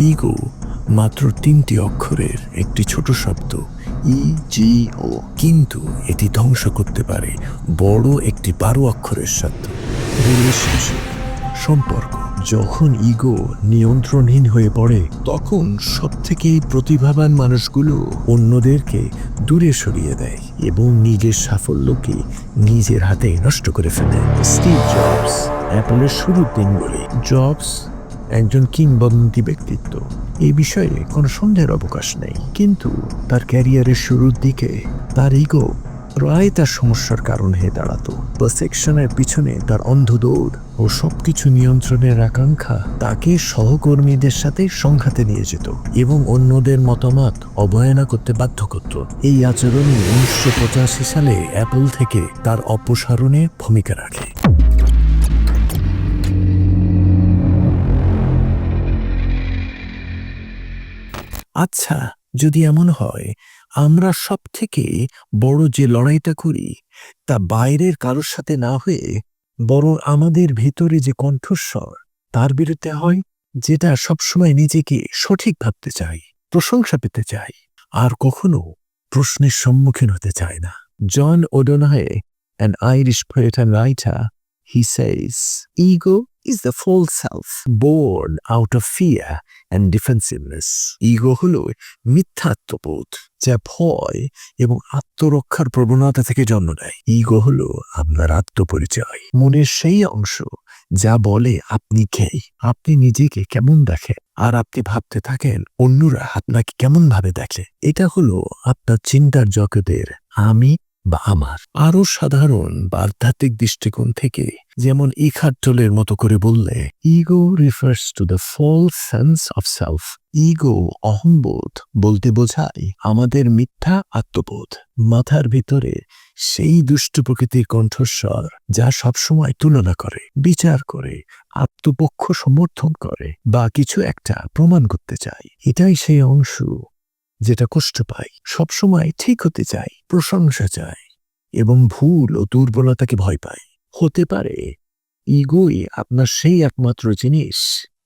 Ego মাত্র তিনটি অক্ষরের একটি ছোট শব্দ, ই, জি, ও। কিন্তু এটি ধ্বংস করতে পারে বড় একটি বারো অক্ষরের শব্দ। সম্পর্ক। যখন ইগো নিয়ন্ত্রণহীন হয়ে পড়ে, তখন সব থেকে প্রতিভাবান মানুষগুলো অন্যদেরকে দূরে সরিয়ে দেয় এবং নিজের সাফল্যকে নিজের হাতে নষ্ট করে ফেলে। স্টিভ জবস, অ্যাপলের শুরুর দিনগুলি জবস একজন কিংবদন্তি ব্যক্তিত্ব। এই বিষয়ে কোনো সন্দেহের অবকাশ নেই। কিন্তু তার ক্যারিয়ারের শুরুর দিকে তার ইগো প্রায় তার সমস্যার কারণ হয়ে দাঁড়াতো। পারসেকশনের পিছনে তার অন্ধ দৌড় ও সবকিছু নিয়ন্ত্রণের আকাঙ্ক্ষা তাকে সহকর্মীদের সাথে সংঘাতে নিয়ে যেত এবং অন্যদের মতামত অবহেলা করতে বাধ্য করত। এই আচরণই উনিশশো পঁচাশি সালে অ্যাপল থেকে তার অপসারণে ভূমিকা রাখে। আচ্ছা যদি এমন হয় আমরা সব থেকে বড় যে লড়াইটা করি তা বাইরের কারোর সাথে না হয়ে বরং আমাদের ভিতরে যে কণ্ঠস্বর তার বিরুদ্ধে হয় যেটা সবসময় নিজেকে সঠিক ভাবতে চাই প্রশংসা পেতে চাই আর কখনো প্রশ্নের সম্মুখীন হতে চায় না। John O'Donohue an Irish poet and writer, he says, Ego is the false self. Born out of fear and defensiveness. Ego হলো মিথ্যাত্মবোধ যা ভয় এবং আত্মরক্ষার প্রবণতা থেকে জন্ম নেয়। ইগো হলো আপনার আত্মপরিচয়। মনের সেই অংশ যা বলে আপনি কে, আপনি নিজেকে কেমন দেখেন আর আপনি ভাবতে থাকেন অন্যরা আপনাকে কেমন ভাবে দেখে। এটা হলো আপনার চিন্তার জগতের আমি বা আমার। আরও সাধারণ বা আধ্যাত্মিক দৃষ্টিকোণ থেকে, যেমন ইখাট্টলের মতো করে বললে ego refers to the false sense of self ego অহংবোধ, বলতে বোঝায় আমাদের মিথ্যা আত্মবোধ। মাথার ভিতরে সেই দুষ্ট প্রকৃতির কণ্ঠস্বর, যা সবসময় তুলনা করে, বিচার করে, আত্মপক্ষ সমর্থন করে, বা কিছু একটা প্রমাণ করতে চায়। এটাই সেই অংশ যেটা কষ্ট পায় সবসময় ঠিক হতে চায় প্রশংসা চায় এবং ভুল ও দুর্বলতাকে ভয় পায় হতে পারে, ইগোই আপনার সেই একমাত্র জিনিস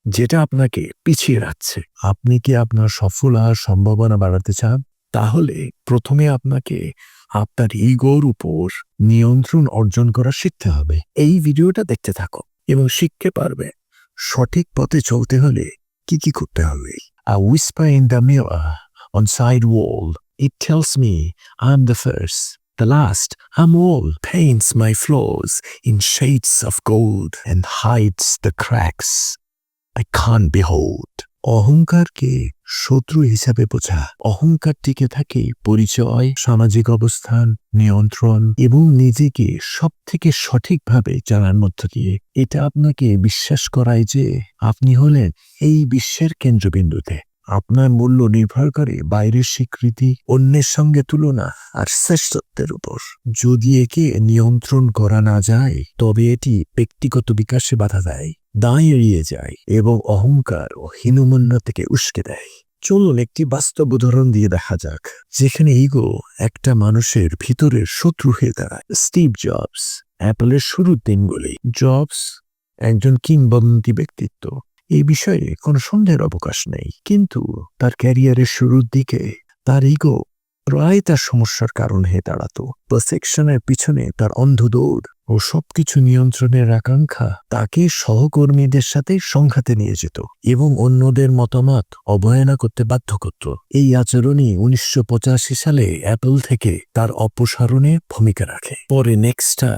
যেটা আপনাকে পিছিয়ে রাখছে। আপনি কি আপনার সফল আর সম্ভাবনা বাড়াতে চান? তাহলে প্রথমে আপনাকে আপনার ইগোর উপর নিয়ন্ত্রণ অর্জন করা শিখতে হবে। এই ভিডিওটা দেখতে থাকো এবং শিখতে পারবে। সঠিক পথে চলতে হলে কি কি করতে হবে? A whisper in the mirror. On side wall. It tells me I'm the first, the last, I'm all, paints my flaws in shades of gold and hides the cracks I can't behold. অহংকারকে শত্রু হিসাবে বোঝা। অহংকার টিকে থাকে পরিচয় সামাজিক অবস্থান নিয়ন্ত্রণ এবং নিজেকে সব থেকে সঠিকভাবে জানার মধ্য দিয়ে। এটা আপনাকে বিশ্বাস করায় যে আপনি হলেন এই বিশ্বের কেন্দ্রবিন্দুতে। আপনার মূল্য নির্ভর করে বাইরের স্বীকৃতি, অন্যের সঙ্গে তুলনা আর শ্রেষ্ঠত্বের উপর। যদি একে নিয়ন্ত্রণ করা না যায়, তবে এটি ব্যক্তিগত বিকাশে বাধা দেয়, দায় এড়িয়ে যায় এবং অহংকার ও হীনমন্য থেকে উস্কে দেয়। চলুন একটি বাস্তব উদাহরণ দিয়ে দেখা যাক, যেখানে ইগো একটা মানুষের ভিতরের শত্রু হয়ে দাঁড়ায়। স্টিভ জবস, অ্যাপলের শুরুর দিনগুলি। জবস একজন কিংবদন্তি ব্যক্তিত্ব। এই বিষয়ে কোনো সন্দেহের অবকাশ নেই। কিন্তু তার ক্যারিয়ারের শুরুর দিকে তার ইগো প্রায় তার সমস্যার কারণ হয়ে দাঁড়াতো। পারসেকশনের পিছনে তার অন্ধ দৌড় ও সবকিছু নিয়ন্ত্রণের আকাঙ্ক্ষা তাকে সহকর্মীদের সাথে সংঘাতে নিয়ে যেত এবং অন্যদের মতামত অবহেলা করতে বাধ্য করত। এই আচরণই উনিশশো পঁচাশি সালে অ্যাপল থেকে তার অপসারণে ভূমিকা রাখে। পরে নেক্সটা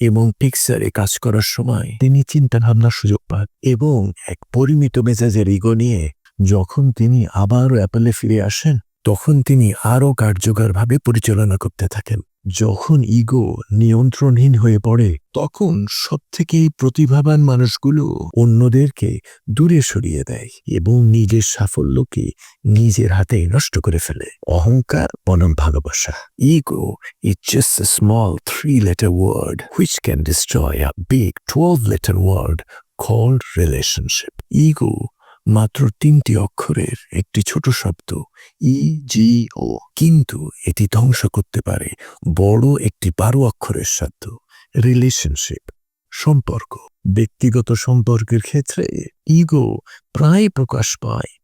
এবং পিকচারে কাজ করার সময় তিনি চিন্তা ভাবনার সুযোগ পান এবং এক পরিমিত মেজাজের ইগো নিয়ে যখন তিনি আবারও অ্যাপেলে ফিরে আসেন, তখন তিনি আরও কার্যকরভাবে পরিচালনা করতে থাকেন। যখন ইগো নিয়ন্ত্রণহীন হয়ে পড়ে, তখন সবথেকে প্রতিভাবান মানুষগুলো অন্যদেরকে দূরে সরিয়ে দেয় এবং নিজের সাফল্যকে নিজের হাতে নষ্ট করে ফেলে অহংকার বনাম ভালোবাসা ego is just a small three letter word which can destroy a big 12-letter word called relationship. Ego মাত্র তিনটি অক্ষরের একটি ছোট শব্দ, ই, জি, ও। কিন্তু এটি ধ্বংস করতে পারে বড় একটি বারো অক্ষরের শব্দ রিলেশনশিপ সম্পর্ক। ব্যক্তিগত সম্পর্কের ক্ষেত্রে ইগো প্রায় প্রকাশ পায়।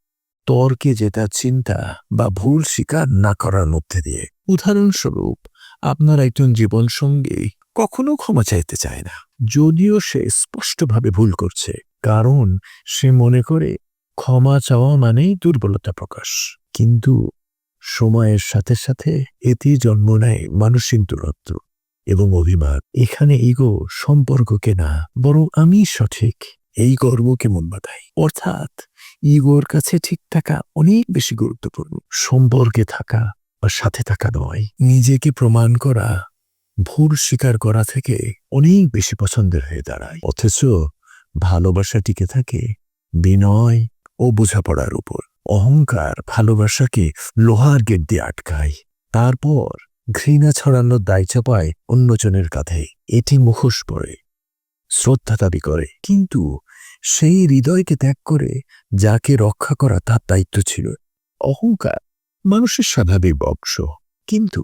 তর্কে জেতা চিন্তা বা ভুল স্বীকার না করার মধ্যে দিয়ে। উদাহরণস্বরূপ, আপনার একজন জীবন জীবনসঙ্গী কখনো ক্ষমা চাইতে চায় না। যদিও সে স্পষ্টভাবে ভুল করছে, কারণ সে মনে করে ক্ষমা চাওয়া মানেই দুর্বলতা প্রকাশ। কিন্তু সময়ের সাথে সাথে এটি জন্ম নেয় মানসিক দূরত্ব এবং অভিমান। এখানে ইগো সম্পর্ককে না, বরং আমি সঠিক। এই গর্বকে মন বাঁধাই অর্থাৎ ইগোর কাছে ঠিক থাকা অনেক বেশি গুরুত্বপূর্ণ। সম্পর্কে থাকা বা সাথে থাকা নয়। নিজেকে প্রমাণ করা, ভুল স্বীকার করা থেকে অনেক বেশি পছন্দের হয়ে দাঁড়ায়। অথচ ভালোবাসা টিকে থাকে বিনয় ও বোঝাপড়ার উপর। অহংকার ভালোবাসাকে লোহার গেট দিয়ে আটকায়। তারপর ঘৃণা ছড়ানোর দায় চাপায় অন্যজনের কাঁধে। এটি মুখোশ পড়ে শ্রদ্ধা দাবি করে। কিন্তু সেই হৃদয়কে ত্যাগ করে যাকে রক্ষা করা তার দায়িত্ব ছিল। অহংকার মানুষের স্বাভাবিক বংশ। কিন্তু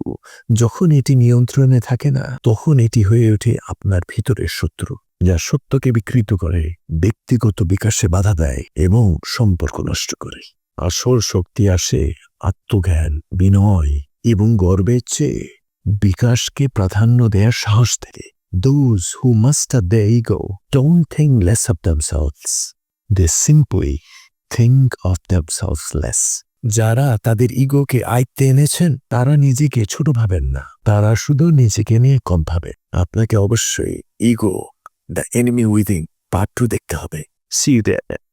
যখন এটি নিয়ন্ত্রণে থাকে না, তখন এটি হয়ে ওঠে আপনার ভিতরের শত্রু। যা সত্যকে বিকৃত করে, ব্যক্তিগত বিকাশে বাধা দেয় এবং সম্পর্ক নষ্ট করে। আসল শক্তি আসে আত্মজ্ঞান, বিনয় এবং গর্বের চেয়ে। বিকাশকে প্রাধান্য দেওয়ার সাহস থেকে। Those who master their ego don't think less of themselves. They simply think of themselves less যারা তাদের ইগোকে আয়ত্তে এনেছেন, তারা নিজেকে ছোট ভাবেন না। তারা শুধু নিজেকে নিয়ে কম ভাবে আপনাকে অবশ্যই ego the enemy within part two দেখতে হবে। See that